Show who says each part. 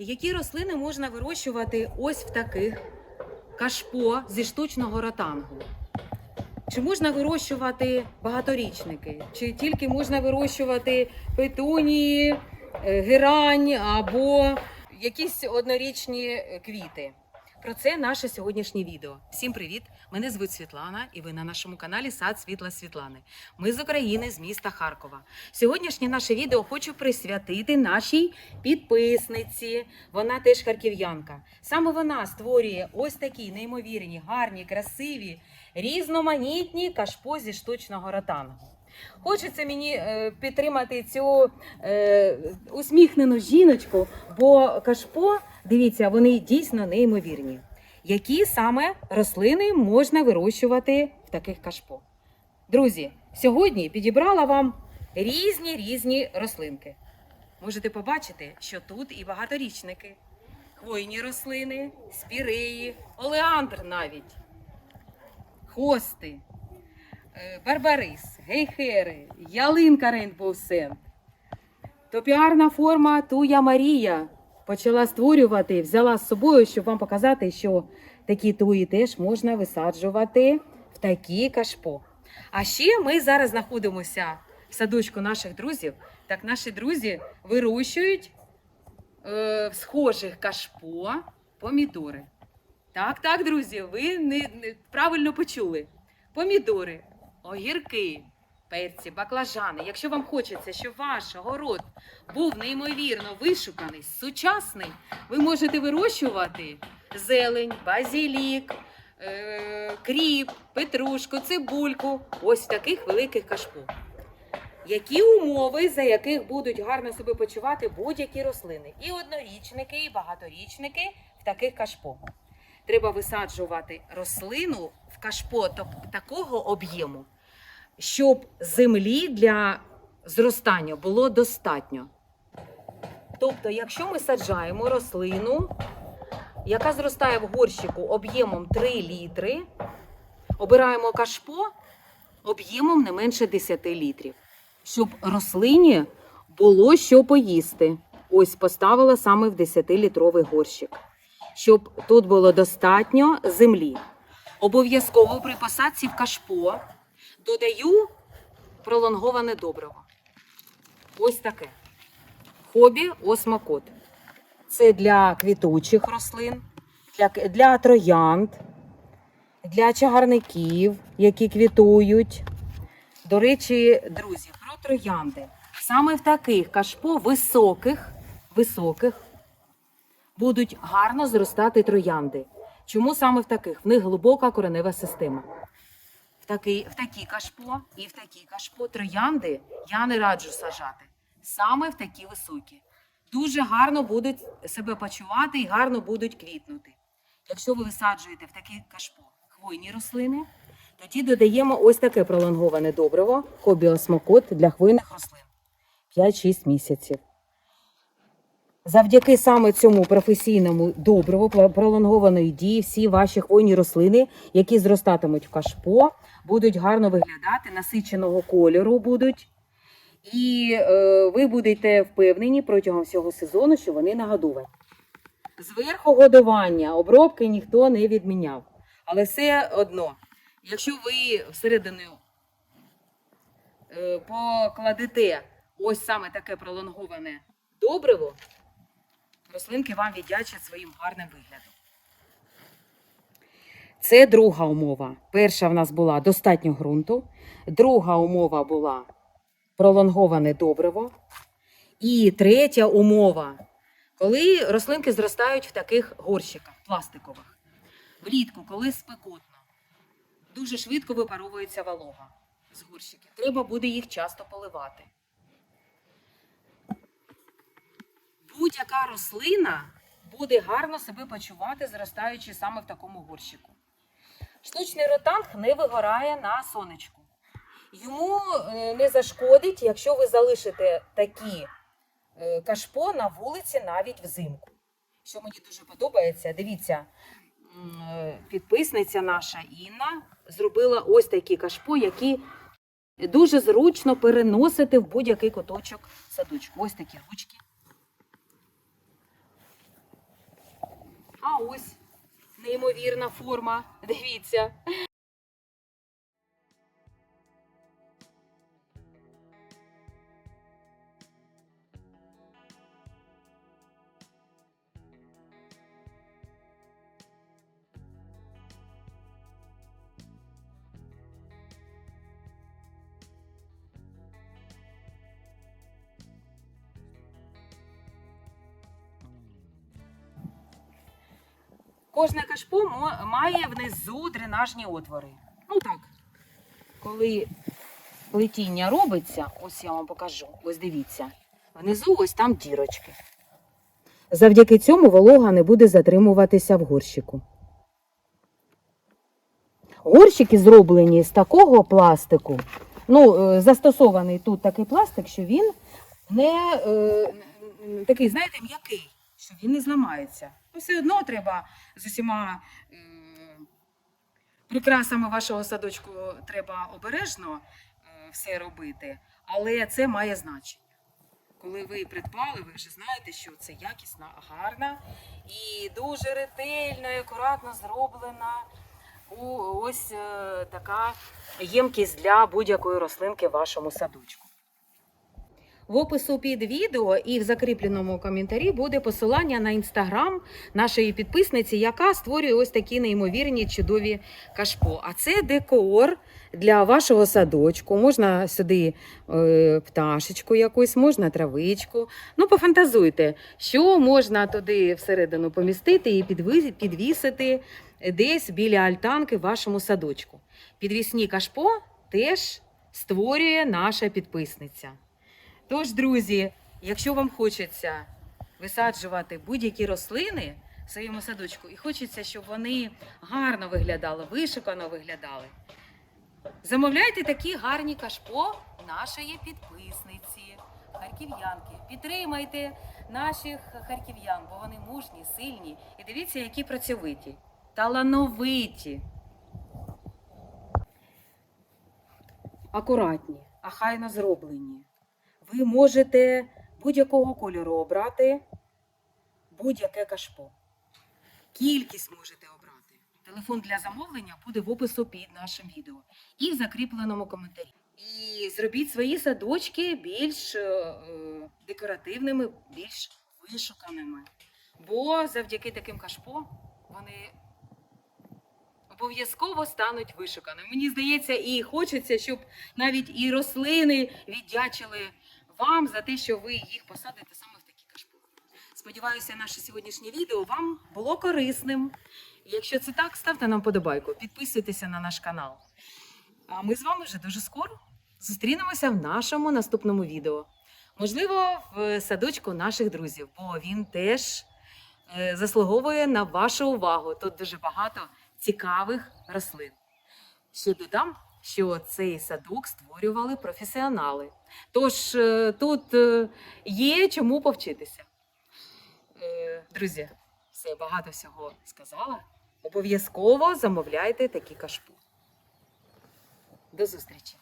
Speaker 1: Які рослини можна вирощувати ось в таких кашпо зі штучного ротангу? Чи можна вирощувати багаторічники? Чи тільки можна вирощувати петунії, е, герань або якісь однорічні квіти? Про це наше сьогоднішнє відео. Всім привіт! Мене звуть Світлана, і ви на нашому каналі Сад Світла Світлани. Ми з України, з міста Харкова. Сьогоднішнє наше відео хочу присвятити нашій підписниці. Вона теж харків'янка. Саме вона створює ось такі неймовірні, гарні, красиві, різноманітні кашпо зі штучного ротангу. Хочеться мені е, підтримати цю е, усміхнену жіночку, бо кашпо, дивіться, вони дійсно неймовірні. Які саме рослини можна вирощувати в таких кашпо? Друзі, сьогодні підібрала вам різні різні рослинки. Можете побачити, що тут і багаторічники, хвойні рослини, спіреї, олеандр навіть, хости, барбарис, гейхери, ялинка Рейнбоу Сент. Топіарна форма Туя Марія почала створювати, взяла з собою, щоб вам показати, що такі туї теж можна висаджувати в такі кашпо. А ще ми зараз знаходимося в садочку наших друзів. Так наші друзі вирощують е, в схожих кашпо помідори. Так, так, друзі, ви не, не правильно почули. Помідори, огірки, перці, баклажани. Якщо вам хочеться, щоб ваш город був неймовірно вишуканий, сучасний, ви можете вирощувати зелень, базілік, е, кріп, петрушку, цибульку. Ось таких великих кашпо. Які умови, за яких будуть гарно себе почувати будь-які рослини? І однорічники, і багаторічники в таких кашпо. Треба висаджувати рослину в кашпо такого об'єму, щоб землі для зростання було достатньо. Тобто, якщо ми саджаємо рослину, яка зростає в горщику об'ємом 3 літри, обираємо кашпо об'ємом не менше 10 літрів, щоб рослині було що поїсти. Ось поставила саме в 10-літровий горщик, щоб тут було достатньо землі. Обов'язково при посадці в кашпо додаю пролонговане добриво. Ось таке. Хобі осмокот. Це для квітучих рослин, для, для троянд, для чагарників, які квітують. До речі, друзі, про троянди. Саме в таких кашпо високих, високих будуть гарно зростати троянди. Чому саме в таких? В них глибока коренева система. Такий, в такі кашпо і в такі кашпо троянди я не раджу сажати. Саме в такі високі. Дуже гарно будуть себе почувати і гарно будуть квітнути. Якщо ви висаджуєте в такі кашпо хвойні рослини, тоді додаємо ось таке пролонговане добриво хобіосмокот для хвойних рослин 5-6 місяців. Завдяки саме цьому професійному добриву пролонгованої дії, всі ваші хвойні рослини, які зростатимуть в кашпо, будуть гарно виглядати, насиченого кольору будуть. І е, ви будете впевнені протягом всього сезону, що вони нагодовані. Зверху годування, обробки ніхто не відміняв. Але все одно, якщо ви всередину е, покладете ось саме таке пролонговане добриво, рослинки вам віддячать своїм гарним виглядом. Це друга умова. Перша в нас була достатньо ґрунту. Друга умова була пролонговане добриво. І третя умова, коли рослинки зростають в таких горщиках пластикових. Влітку, коли спекотно, дуже швидко випаровується волога з горщиків. Треба буде їх часто поливати. Будь-яка рослина буде гарно себе почувати, зростаючи саме в такому горщику. Штучний ротанг не вигорає на сонечку. Йому е, не зашкодить, якщо ви залишите такі е, кашпо на вулиці навіть взимку. Що мені дуже подобається, дивіться, е, підписниця наша Інна зробила ось такі кашпо, які дуже зручно переносити в будь-який куточок садочку. Ось такі ручки. Ось неймовірна форма. Дивіться. Кожне кашпо має внизу дренажні отвори. Ну так. Коли плетіння робиться, ось я вам покажу, ось дивіться. Внизу ось там дірочки. Завдяки цьому волога не буде затримуватися в горщику. Горщики зроблені з такого пластику. Ну, е, застосований тут такий пластик, що він не е, такий, знаєте, м'який, що він не зламається. Все одно треба з усіма е, прикрасами вашого садочку треба обережно е, все робити, але це має значення. Коли ви придбали, ви вже знаєте, що це якісна, гарна і дуже ретельно і акуратно зроблена ось е, така ємкість для будь-якої рослинки в вашому садочку. В опису під відео і в закріпленому коментарі буде посилання на інстаграм нашої підписниці, яка створює ось такі неймовірні чудові кашпо. А це декор для вашого садочку. Можна сюди е, пташечку якусь, можна травичку. Ну, пофантазуйте, що можна туди всередину помістити і підвісити десь біля альтанки в вашому садочку. Підвісні кашпо теж створює наша підписниця. Тож, друзі, якщо вам хочеться висаджувати будь-які рослини в своєму садочку, і хочеться, щоб вони гарно виглядали, вишукано виглядали, замовляйте такі гарні кашпо нашої підписниці, харків'янки. Підтримайте наших харків'ян, бо вони мужні, сильні. І дивіться, які працьовиті, талановиті. Акуратні, ахайно зроблені. Ви можете будь-якого кольору обрати будь-яке кашпо. Кількість можете обрати. Телефон для замовлення буде в опису під нашим відео і в закріпленому коментарі. І зробіть свої садочки більш е, декоративними, більш вишуканими. Бо завдяки таким кашпо вони обов'язково стануть вишуканими. Мені здається, і хочеться, щоб навіть і рослини віддячили вам за те, що ви їх посадите саме в такі кашпо. Сподіваюся, наше сьогоднішнє відео вам було корисним. Якщо це так, ставте нам подобайку, підписуйтеся на наш канал. А ми з вами вже дуже скоро зустрінемося в нашому наступному відео. Можливо, в садочку наших друзів, бо він теж е, заслуговує на вашу увагу. Тут дуже багато цікавих рослин. Ще додам, що цей садок створювали професіонали. Тож е, тут е, є чому повчитися. Е, Друзі, все багато всього сказала. Обов'язково замовляйте такі кашпу. До зустрічі!